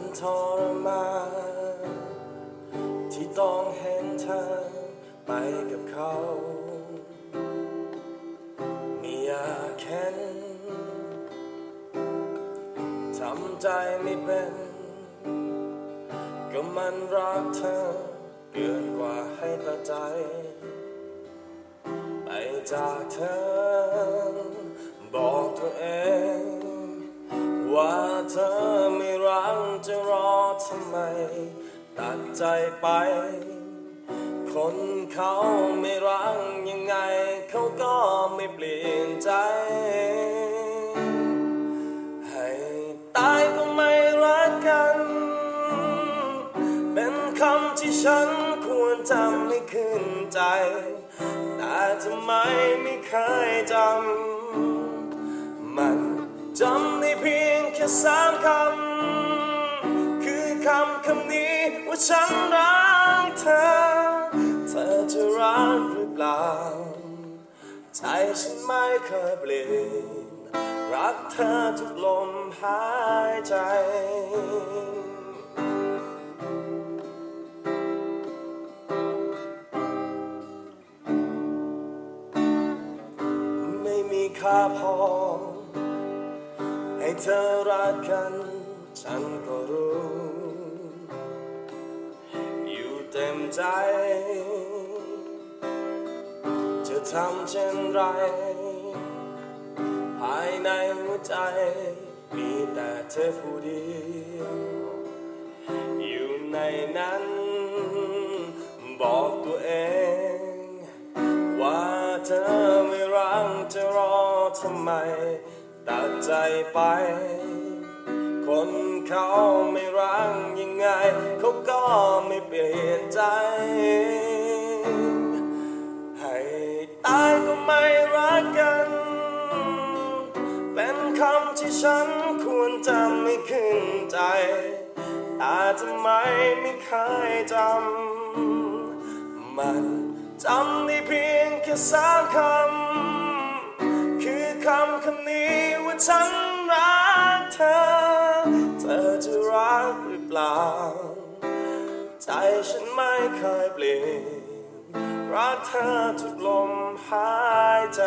มันทรมานที่ต้องเห็นเธอไปกับเขา ไม่อยากเห็นทำใจไม่เป็น ก็มันรักเธอเกินกว่าให้ตัดใจ ไปจากเธอ บอกตัวเอง ว่าเธอ ทำไม ตัดใจไป คนเขาไม่รักยังไง เขาก็ไม่เปลี่ยนใจ ให้ตายก็ไม่รักกัน เป็นคำที่ฉันควรจำไม่ขึ้นใจ แต่ทำไมไม่เคยจำ มันจำได้เพียงแค่สามคำ ฉันรักเธอ เธอจะรักหรือเปล่า ใจฉันไม่เคยเปลี่ยน รักเธอทุกลมหายใจ ไม่มีค่าพอ ให้เธอรักกัน ฉันก็รู้ เต็มใจ จะทำเช่นไร ภายในหัวใจ มีแต่เธอผู้เดียว อยู่ในนั้น บอกตัวเอง ว่าเธอไม่รักจะรอทำไม ตัดใจไป คนเขาไม่รักยังไง เขาก็ไม่เปลี่ยน ใจ ให้ตายก็ไม่รักกัน เป็นคำที่ฉันควรจำไม่ขึ้นใจ แต่ทำไมไม่เคยจำ มันจำได้เพียงแค่สามคำ คือคำคำนี้ว่าฉันรักเธอ เธอจะรักหรือเปล่า ใจฉันไม่เคยเปลี่ยนรักเธอทุกลมหายใจ